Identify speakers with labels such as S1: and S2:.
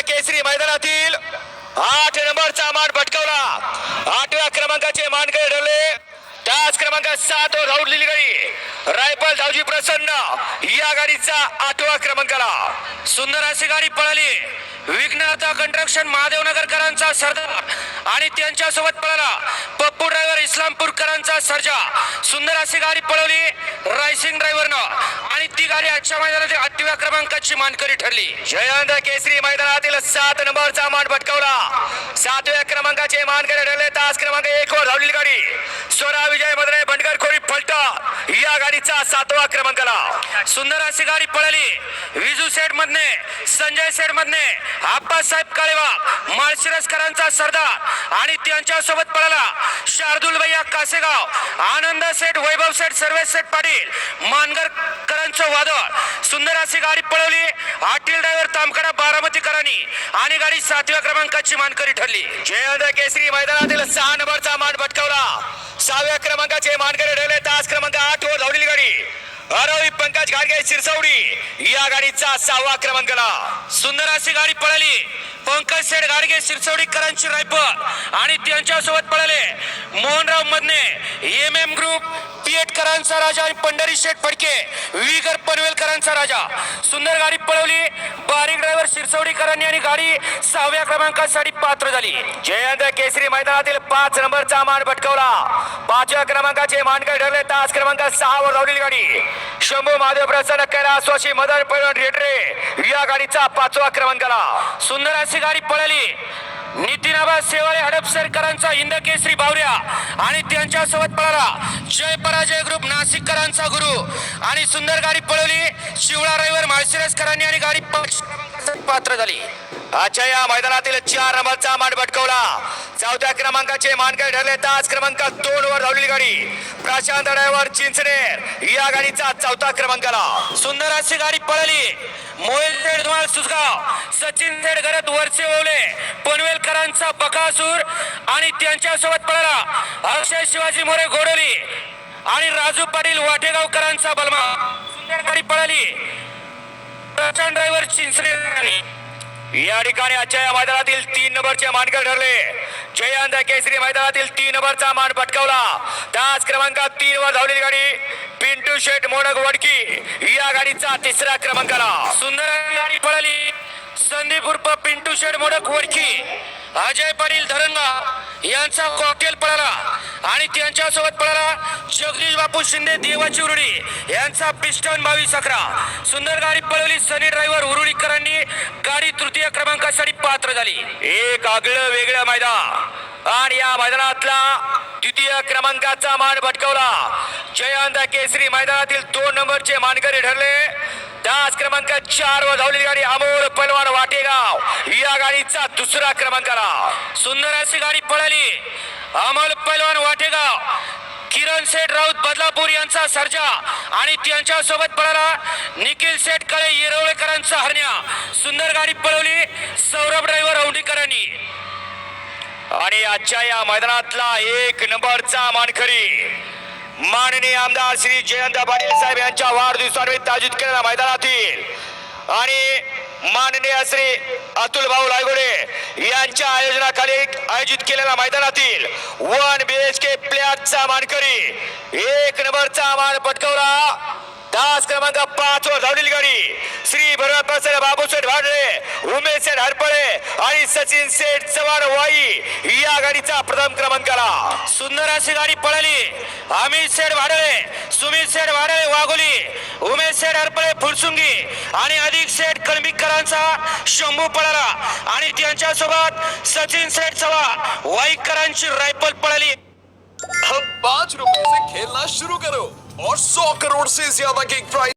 S1: केसरी मैदानातील आठ नंबरचा मान पटकावला. आठव्या क्रमांकाचे मानकडे ठरले. त्याच क्रमांकात सात वर धावलेली गाडी रायफल धावजी प्रसन्न. या गाडीचा आठवा क्रमांकाला. सुंदर अशी गाडी पळाली. विघ्नहर्ता कंस्ट्रक्शन महादेवनगरकरांचा सरदार आणि त्यांच्यासोबत पळाला. पप्पू ड्रायव्हर इस्लामपूरकरांचा सर्जा. सुंदर अशी गाडी पळवली. रायसिंग ड्रायव्हरनं ती गाडी आजच्या मैदानातील आठव्या क्रमांकाची मानकरी ठरली. जयंत केसरी मैदानातील सात नंबरचा मान भटकवला. सातव्या क्रमांकाचे मानकरी ठरले. तास क्रमांक एक वर धावलेली गाडी. स्वरा विजय मधरे बंडकर खोरी फलटा या गाडीचा सातवा क्रमांकाला. सुंदर अशी गाडी पळाली. विजू सेट मधने संजय सेट मधने आप्पासाहेब काळेवा माळशिरसकरांचा सरदार आणि त्यांच्यासोबत पळाला. शार्दुल भैया कासेगाव आनंद सेठ वैभव सेठ सर्वेश सेठ पाटील मानगरकरांचं वादळ. सुंदर अशी गाडी पळवली. आटील ड्रायव्हर तामकडा बारामतीकरांनी आणि गाडी सातव्या क्रमांकाची मानकरी ठरली. जयंत केसरी मैदानातील सहा नंबरचा मान भटकावला. सहाव्या क्रमांकाचे मानकरी ठरले. तास क्रमांक आठ वर धावलेली गाडी. अरवी पंकज गाडगे शिरसवडी. या गाडीचा सहावा क्रमांकाला. सुंदर अशी गाडी पळाली. पंकज शेठ गाडगे शिरसवडीकरांची रायफल आणि त्यांच्यासोबत पळाले Mohanrao Madhne M M group पिएटकरांचा राजा आणि पंढरी शेठ फडके विगर पनवेलकरांचा राजा. सुंदर गाडी पळवली बारीक ड्रायव्हर शिरसवडीकरांनी आणि गाडी सहाव्या क्रमांकासाठी पात्र झाली. जयंत केसरी मैदानातील पाच नंबरचा मान भटकवला. पाचव्या क्रमांकाचे मानकरी ठरले तास क्रमांक सहा वर धावलेली गाडी. शंभू महादेव प्रसन्न कैलासवाशी मदन पैलवान रेडरे या गाडीचा पाचवा क्रमांकाला. सुंदर अशी गाडी पळाली. नितीन नितीनाबा हडप हडपसरकरांचा इंद केसरी बावऱ्या आणि त्यांच्यासोबत पळाला. जय पराजय ग्रुप नाशिककरांचा गुरु. आणि सुंदर गाडी पळवली. शिवळा रविवार माळशिरसकरांनी आणि गाडी पाच पात्र झाली. आजच्या या मैदानातील चार रमाचा मान भटकवला. चौथ्या क्रमांकाचे मानकरी ठरले तास क्रमांक दोन वर धावलेली गाडी. प्रशांत ड्रायव्हर चिंचणेर या गाडीचा चौथा क्रमांकाला सुंदर अशी गाडी पळाली. मोहित शेठ धुमाळ सुसगाव सचिन शेठ घरात वरचे ओवले. पनवेलकरांचा बकासूर आणि त्यांच्यासोबत पळाला. अक्षय शिवाजी मोरे घोडोली आणि राजू पाटील वाटेगावकरांचा बलमा. सुंदर गाडी पळाली. प्रशांत ड्रायव्हर चिंचणे या ठिकाणी आजच्या या मैदानातील तीन नंबरचे मानकर ठरले. जयंत केसरी मैदानातील तीन नंबरचा मान पटकावला. त्याच क्रमांकात तीन वर धावलेली गाडी पिंटू शेठ मोडक वडकी या गाडीचा तिसरा क्रमांकाला. सुंदर गाडी पळाली. संदीप उर्फ पिंटू शेठ मोडक वडकी. अजय पाटील धरंगा यांचा कॉकटेल पळाला. आणि त्यांच्यासोबत पळाला जगदीश बापू शिंदे देवाची उरुडी यांचा पिस्टन बावीस अकरा. सुंदर गाडी पळवली सनी ड्रायव्हर उरुळीकरांनी गाडी तृतीय क्रमांकासाठी पात्र झाली. एक आगळं वेगळं मैदान. आणि या मैदानातला द्वितीय क्रमांकाचा मान भटकवला. जयंत केसरी मैदानातील दोन नंबरचे मानकरी ठरले. त्याच क्रमांक चार वर धावलेली गाडी अमोल पलवान वाटेगाव. या गाडीचा दुसरा क्रमांक आला सुंदर अशी गाडी पळाली. अमल पैलवान वाटेगाव किरण सेठ राऊत बदलापूर यांचा सर्जा आणि त्यांच्यासोबत पळाला निखिल सेठ कळे येरवळेकरांचा हरण्या. सुंदर गाडी पळवली सौरभ ड्रायव्हर औंडीकरांनी आणि आजच्या या मैदानातला एक नंबरचा मानकरी. माननीय आमदार श्री जयंत पाटील साहेब यांच्या वाढदिवसानिमित्त आयोजित केलेल्या मैदानातील आणि माननीय श्री अतुल भाऊ लायगोडे यांच्या आयोजनाखाली आयोजित केलेल्या मैदानातील वन बी एच के प्लॅटचा मानकरी एक नंबरचा मान पटकवला. तास क्रमांक पाच वर धावलेली गाडी. श्री भरत प्रसन्न बाबूसेठ उमेश सेठ हरपळे आणि सचिन सेठ चव्हाण वाई या गाडीचा प्रथम क्रमांक आला. सुंदर अशी गाडी पळाली. अमित सेठ भाडळे सुमित सेठ भाडळे वाघोली उमेश सेठ हरपळे फुलसुंगी आणि अधिक सेठ कळंबीकरांचा शंभू पळाला. आणि त्यांच्यासोबत सचिन सेठ चव्हाण वाईकरांची रायफल पळाली.
S2: अब पाँच रुपए से खेलना शुरू करो. और सौ करोड़ से ज्यादा की प्राइस